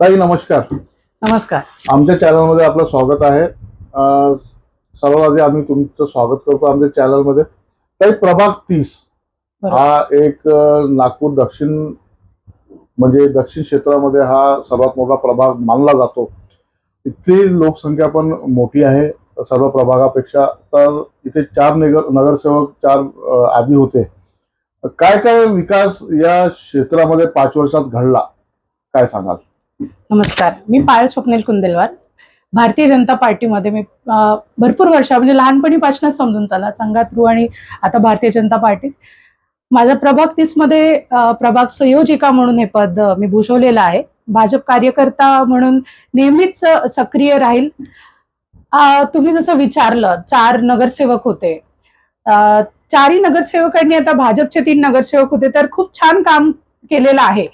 ताई नमस्कार. नमस्कार. आमच्या चॅनलमध्ये आपलं स्वागत आहे. अं, सर्वात आधी आम्ही तुमचं स्वागत करतो आमच्या चॅनलमध्ये ताई प्रभाग तीस बरोबर. हा एक अं, नागपूर दक्षिण म्हणजे दक्षिण क्षेत्रामध्ये हा सर्वात मोठा प्रभाग मानला जातो. इथली लोकसंख्या पण मोठी आहे सर्व प्रभागापेक्षा. तर इथे चार नगर नगरसेवक चार अं, आधी होते. काय काय विकास या क्षेत्रामध्ये पाच वर्षात घडला? काय सांगाल? नमस्कार. मी पायल स्वप्नील कुंदेलवार. भारतीय जनता पार्टीमध्ये मी भरपूर वर्ष म्हणजे लहानपणीपासूनच समजून चाला संघात रू आणि आता भारतीय जनता पार्टीत. माझा प्रभाग तीसमध्ये प्रभाग संयोजिका म्हणून हे पद मी भूषवलेलं आहे. भाजप कार्यकर्ता म्हणून नेहमीच सक्रिय राहील. तुम्ही जसं विचारलं चार नगरसेवक होते. चारही नगरसेवकांनी आता भाजपचे तीन नगरसेवक होते तर खूप छान काम केलेलं आहे.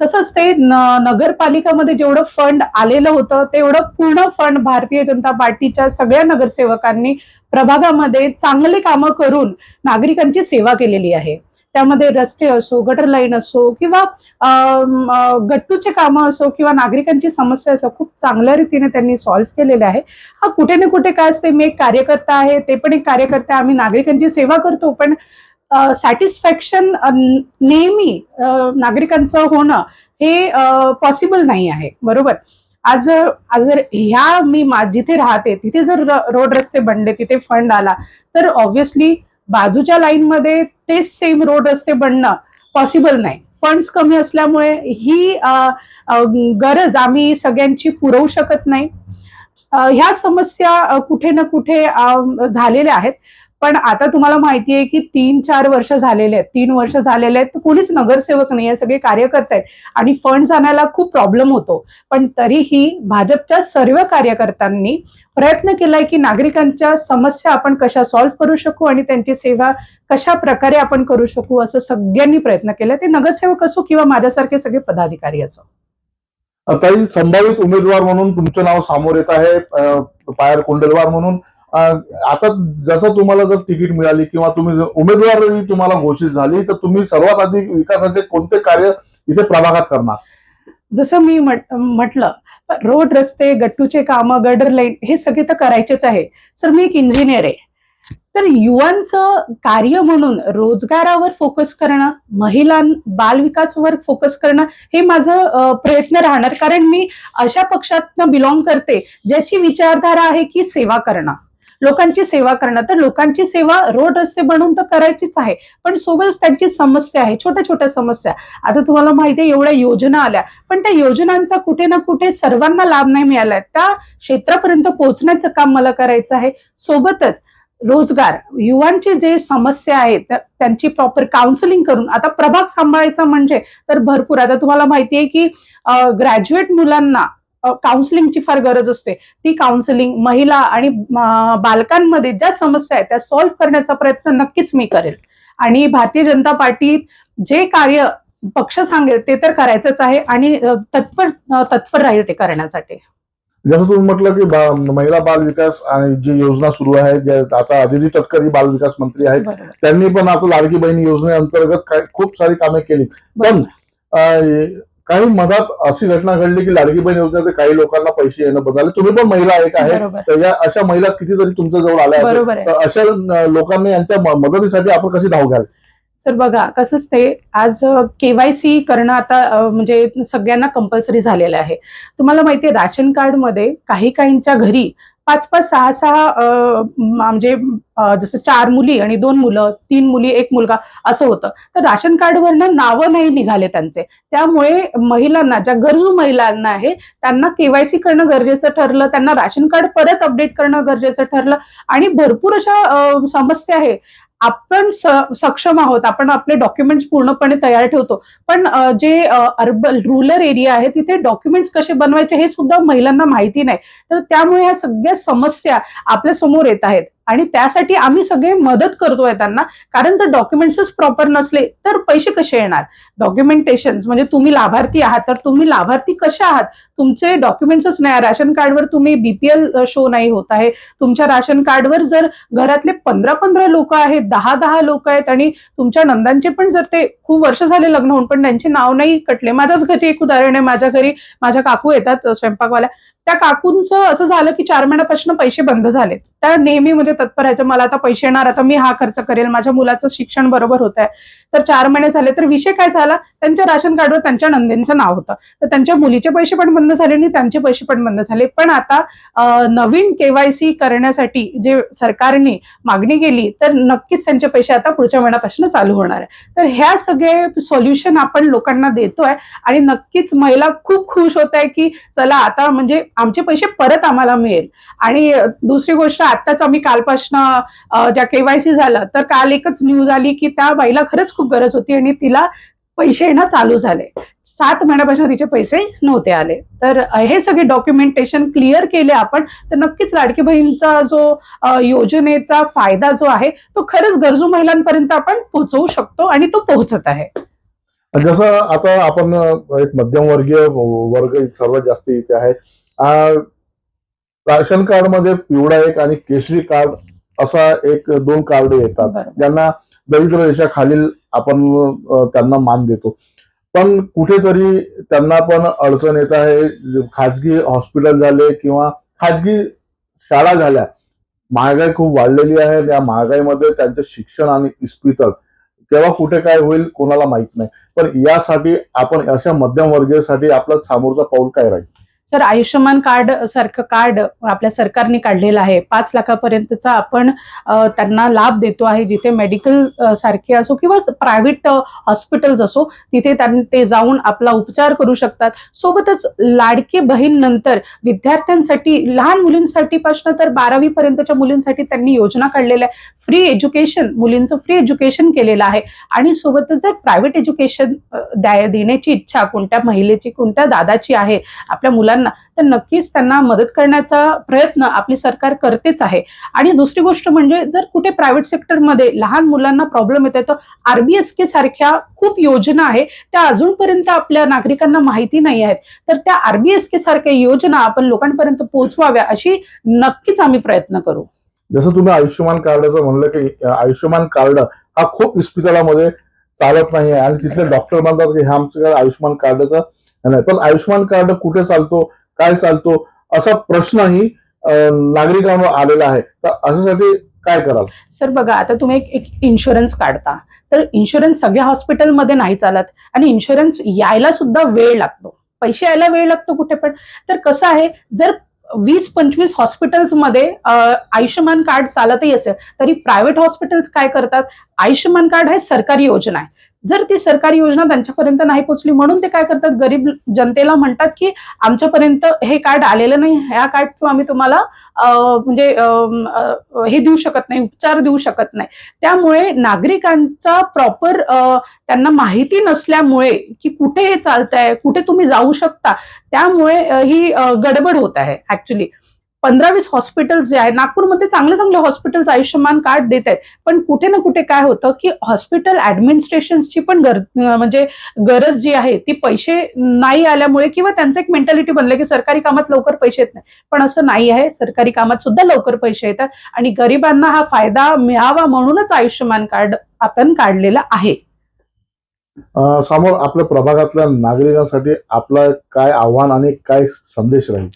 कसं असते नगरपालिकामध्ये जेवढं फंड आलेलं होतं तेवढं पूर्ण फंड भारतीय जनता पार्टीच्या सगळ्या नगरसेवकांनी प्रभागामध्ये चांगली कामं करून नागरिकांची सेवा केलेली आहे. त्यामध्ये रस्ते असो गटर लाईन असो किंवा गट्टूचे कामं असो किंवा नागरिकांची समस्या असो खूप चांगल्या रीतीने त्यांनी सॉल्व्ह केलेले आहे. हा कुठे ना कुठे काय असते मी एक कार्यकर्ता आहे ते पण एक कार्यकर्ता आम्ही नागरिकांची सेवा करतो पण सॅटिस्फॅक्शन नेहमी नागरिकांचं होणं हे पॉसिबल नाही आहे. बरोबर? आज आज जर ह्या मी जिथे राहते तिथे जर रोड रस्ते बनले तिथे फंड आला तर ऑब्व्हियसली बाजूच्या लाईनमध्ये तेच सेम रोड रस्ते बनणं पॉसिबल नाही. फंड्स कमी असल्यामुळे ही गरज आम्ही सगळ्यांची पुरवू शकत नाही. ह्या समस्या कुठे ना कुठे झालेल्या आहेत. पण आता तुम्हाला माहिती आहे की तीन चार वर्ष झालेले आहेत. तीन वर्ष झालेले आहेत. तर कोणीच नगरसेवक नाही आहे. सगळे कार्यकर्ते आहेत. आणि फंड्स आणायला खूप प्रॉब्लेम होतो. पण तरीही भाजपच्या सर्व कार्यकर्त्यांनी प्रयत्न केलाय की नागरिकांच्या समस्या आपण कशा सॉल्व्ह करू शकू आणि त्यांची सेवा कशा प्रकारे आपण करू शकू असं सगळ्यांनी प्रयत्न केला. ते नगरसेवक असो किंवा माझ्यासारखे सगळे पदाधिकारी असो. ताई संभावित उमेदवार म्हणून तुमचं नाव समोर येत आहे. पायर कुंडलवार म्हणून. आता जसं तुम्हाला जर तिकीट मिळाली किंवा तुम्ही उमेदवार उमेदवारी तुम्हाला घोषित झाली तर तुम्ही सर्वात आधी विकासाचे कोणते कार्य इथे प्रभागात करणार? जसं मी म्हटलं रोड रस्ते गट्टूचे कामं गडर लाईन हे सगळे तर करायचेच आहे. सर मी एक इंजिनियर आहे. तर युवांचं कार्य म्हणून रोजगारावर फोकस करणं महिलां बालविकासवर फोकस करणं हे माझं प्रयत्न राहणार. कारण मी अशा पक्षातनं बिलॉंग करते ज्याची विचारधारा आहे की सेवा करणं. लोकांची सेवा करणं. तर लोकांची सेवा रोड रस्ते बनवून तर करायचीच आहे. पण सोबतच त्यांची समस्या आहे. छोट्या छोट्या समस्या. आता तुम्हाला माहिती आहे एवढ्या योजना आल्या. पण त्या योजनांचा कुठे ना कुठे सर्वांना लाभ नाही मिळालाय. त्या क्षेत्रापर्यंत पोहोचण्याचं काम मला करायचं आहे. सोबतच रोजगार. युवांची जे समस्या आहेत त्यांची प्रॉपर काउन्सिलिंग करून. आता प्रभाग सांभाळायचा म्हणजे तर भरपूर. आता तुम्हाला माहिती आहे की ग्रॅज्युएट मुलांना काउन्सिलिंगची फार गरज असते. ती काउन्सिलिंग महिला आणि बालकांमध्ये ज्या समस्या आहेत त्या सॉल्व्ह करण्याचा प्रयत्न नक्कीच मी करेल. आणि भारतीय जनता पार्टीत जे कार्य पक्ष सांगेल ते तर करायचंच आहे आणि तत्पर तत्पर राहील ते करण्यासाठी. जसं तुम्ही म्हटलं की महिला बाल विकास आणि जी योजना सुरू आहे जे आता अदिती तटकरी बाल विकास मंत्री आहेत त्यांनी पण आता लाडकी बहिणी योजनेअंतर्गत खूप सारी कामे केली पण काही मधात अशी घटना घडली की लाडकी बहीण योजनेचे काही लोकांना पैसे येणं बंद झाले. तुम्ही पण महिला एक आहे. बरोबर. तर या अशा महिला कितीतरी तुमच्या जवळ आल्या. बरोबर आहे. तर अशा लोकांनी यांच्या म- मदतीसाठी आपण कशी धाव घ्याल सर बघा कसं असते आज केवायसी करणं आता अ, म्हणजे सगळ्यांना कंपल्सरी झालेलं आहे. तुम्हाला माहिती आहे राशन कार्डमध्ये काही काहींच्या घरी पाच पाच सहा सहा म्हणजे जसं चार मुली आणि दोन मुलं तीन मुली एक मुलगा असं होतं. तर राशन कार्डवरनं नावं नाही निघाले त्यांचे. त्यामुळे महिलांना ज्या गरजू महिलांना आहे त्यांना केवायसी करणं गरजेचं ठरलं त्यांना राशन कार्ड परत अपडेट करणं गरजेचं ठरलं आणि भरपूर अशा समस्या आहे. आपण सक्षम आहोत आपण आपले डॉक्युमेंट्स पूर्णपणे तयार ठेवतो. पण जे अर्बन रुरल एरिया आहे तिथे डॉक्युमेंट्स कसे बनवायचे हे सुद्धा महिलांना माहिती नाही. तर त्यामुळे ह्या सगळ्या समस्या आपल्यासमोर येत आहेत. आणि त्यासाठी आम्ही सगळे मदत करतोय त्यांना. कारण जर डॉक्युमेंट्सच प्रॉपर नसले तर पैसे कसे येणार? डॉक्युमेंटेशन म्हणजे तुम्ही लाभार्थी आहात तर तुम्ही लाभार्थी कसे आहात? तुमचे डॉक्युमेंट्सच नाही राशन कार्डवर तुम्ही बीपीएल शो नाही होत आहे. तुमच्या राशन कार्डवर जर घरातले पंधरा पंधरा लोक आहेत दहा दहा लोक आहेत आणि तुमच्या नंदांचे पण जर ते खूप वर्ष झाले लग्न होऊन पण त्यांचे नाव नाही कटले. माझ्याच घरी एक उदाहरण आहे. माझ्या घरी माझ्या काकू येतात स्वयंपाकवाल्या. त्या काकूंचं असं झालं की चार महिन्यापासून पैसे बंद झाले त्या नेहमी म्हणजे तत्पर आहेत मला आता पैसे येणार आता मी हा खर्च करेल. माझ्या मुलाचं शिक्षण बरोबर होत आहे तर चार महिने झाले तर विषय काय झाला? त्यांच्या राशन कार्डवर त्यांच्या नंदींचं नाव होतं. तर त्यांच्या मुलीचे पैसे पण बंद झाले आणि त्यांचे पैसे पण बंद झाले. पण आता नवीन केवायसी करण्यासाठी जे सरकारने मागणी केली तर नक्कीच त्यांचे पैसे आता पुढच्या महिन्यापासून चालू होणार आहे. तर ह्या सगळे सोल्युशन आपण लोकांना देतोय आणि नक्कीच महिला खूप खुश होत आहे की चला आता म्हणजे आमचे पैसे परत आम्हाला मिळेल. आणि दुसरी गोष्ट आत्ताच आम्ही कालपासनं ज्या केवायसी झालं तर काल एकच न्यूज आली की त्या बाईला खरंच खूप गरज होती आणि तिला पैसे येणं चालू झाले. सात महिन्यापासून तिचे पैसे नव्हते आले. तर हे सगळे डॉक्युमेंटेशन क्लिअर केले आपण तर नक्कीच लाडकी बहीणचा जो योजनेचा फायदा जो आहे तो खरंच गरजू महिलांपर्यंत आपण पोहोचवू शकतो आणि तो पोहोचत आहे. जसं आता आपण एक मध्यमवर्गीय वर्ग सर्वात जास्त इथे आहे. राशन कार्डमध्ये पिवळा एक आणि केशरी कार्ड असा एक दोन कार्ड येतात. ज्यांना दरिद्र रेषाखालील आपण त्यांना मान देतो. पण कुठेतरी त्यांना पण अडचण येत आहे. खाजगी हॉस्पिटल झाले किंवा खाजगी शाळा झाल्या महागाई खूप वाढलेली आहे. या महागाईमध्ये त्यांचं शिक्षण आणि इस्पितळ केव्हा कुठे काय होईल कोणाला माहीत नाही. पण यासाठी आपण अशा मध्यमवर्गीयसाठी आपला सामोरचा पाऊल काय राहील? तर आयुष्यमान कार्ड सारखं कार्ड आपल्या सरकारने काढलेलं आहे. पाच लाखापर्यंतचा आपण त्यांना लाभ देतो आहे. जिथे मेडिकल सारखे असो किंवा प्रायव्हेट हॉस्पिटल्स असो तिथे त्यां- ते जाऊन आपला उपचार करू शकतात. सोबतच लाडकी बहीण नंतर विद्यार्थ्यांसाठी लहान मुलींसाठी पासून तर बारावी पर्यंतच्या मुलींसाठी त्यांनी योजना काढलेल्या आहे. फ्री एज्युकेशन मुलींचं फ्री एज्युकेशन केलेलं आहे. आणि सोबतच जर प्रायव्हेट एज्युकेशन द्या देण्याची इच्छा कोणत्या महिलेची कोणत्या दादाची आहे आपल्या मुलांना तर नक्कीच त्यांना मदत करण्याचा प्रयत्न आपली सरकार करतेच आहे. आणि दुसरी गोष्ट म्हणजे जर कुठे प्रायव्हेट सेक्टरमध्ये लहान मुलांना प्रॉब्लेम येतो तर आरबीएसके सारख्या खूप योजना आहे त्या अजूनपर्यंत आपल्या नागरिकांना माहिती नाही आहेत. तर त्या आरबीएसके सारख्या योजना आपण लोकांपर्यंत पोहोचवाव्या अशी नक्कीच आम्ही प्रयत्न करू. जसं तुम्ही आयुष्यमान कार्डाचं म्हणलं की आयुष्यमान कार्ड हा खूप इस्पितळामध्ये चालत नाही आहे आणि तिथले डॉक्टर म्हणतात की हे आमच्याकडे आयुष्यमान कार्डाचं नाही पण आयुष्यमान कार्ड कुठे चालतो काय चालतो असा प्रश्नही नागरिकांवर आलेला आहे. तर अशासाठी काय कराल? सर बघा आता तुम्ही एक एक इन्शुरन्स काढता. तर इन्शुरन्स सगळ्या हॉस्पिटलमध्ये नाही चालत आणि इन्शुरन्स यायला सुद्धा वेळ लागतो. पैसे यायला वेळ लागतो कुठे पण. तर कसं आहे जर वीस पंचवीस हॉस्पिटल्समध्ये आयुष्यमान कार्ड चालतही असेल तरी प्रायव्हेट हॉस्पिटल्स काय करतात? आयुष्यमान कार्ड हे सरकारी योजना आहे. जर ती सरकारी योजना त्यांच्यापर्यंत नाही पोहोचली म्हणून ते काय करतात? गरीब जनतेला म्हणतात की आमच्यापर्यंत हे कार्ड आलेलं नाही ह्या कार्ड थ्रू आम्ही तुम्हाला म्हणजे हे देऊ शकत नाही उपचार देऊ शकत नाही. त्यामुळे नागरिकांचा प्रॉपर त्यांना माहिती नसल्यामुळे की कुठे हे चालतंय कुठे तुम्ही जाऊ शकता त्यामुळे ही गडबड होत आहे ऍक्च्युली पंधरा वीस हॉस्पिटल्स जे आहेत नागपूरमध्ये चांगले चांगले हॉस्पिटल्स आयुष्यमान कार्ड देत आहेत. पण कुठे ना कुठे काय होतं की हॉस्पिटल ऍडमिनिस्ट्रेशनची पण गर म्हणजे गरज जी आहे ती पैसे नाही आल्यामुळे किंवा त्यांचं एक मेंटॅलिटी बनलं की सरकारी कामात लवकर पैसे येत नाही. पण असं नाही आहे. सरकारी कामात सुद्धा लवकर पैसे येतात आणि गरिबांना हा फायदा मिळावा म्हणूनच आयुष्यमान कार्ड आपण काढलेलं आहे. समोर आपल्या प्रभागातल्या नागरिकांसाठी आपलं काय आव्हान आणि काय संदेश राहील?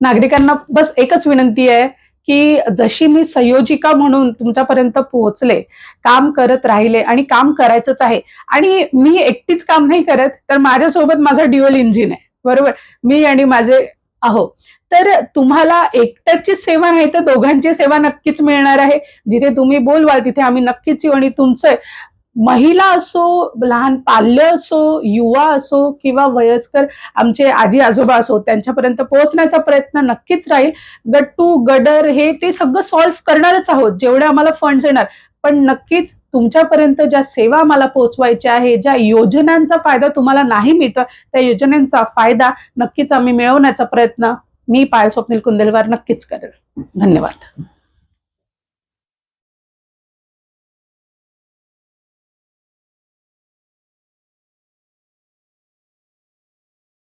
नागरिकांना बस एकच विनंती आहे की जशी मी संयोजिका म्हणून तुमच्यापर्यंत पोहोचले काम करत राहिले आणि काम करायचंच आहे आणि मी एकटीच काम नाही करत तर माझ्यासोबत माझा ड्युअल इंजिन आहे. बरोबर? मी आणि माझे आहो. तर तुम्हाला एकट्याची सेवा नाही तर दोघांची सेवा नक्कीच मिळणार आहे. जिथे तुम्ही बोलवाल तिथे आम्ही नक्कीच येऊ आणि तुमचं महिला असो लहान पाल्य असो युवा असो किंवा वयस्कर आमचे आजी आजोबा असो त्यांच्यापर्यंत पोहोचण्याचा प्रयत्न नक्कीच राहील. गट्टू गडर हे ते सगळं सॉल्व्ह करणारच आहोत जेवढे आम्हाला फंड्स येणार. पण नक्कीच तुमच्यापर्यंत ज्या सेवा मला पोहोचवायच्या आहे ज्या योजनांचा फायदा तुम्हाला नाही मिळतो त्या योजनांचा फायदा नक्कीच आम्ही मिळवण्याचा प्रयत्न मी पायल स्वप्नील कुंदेलवार नक्कीच करेल. धन्यवाद.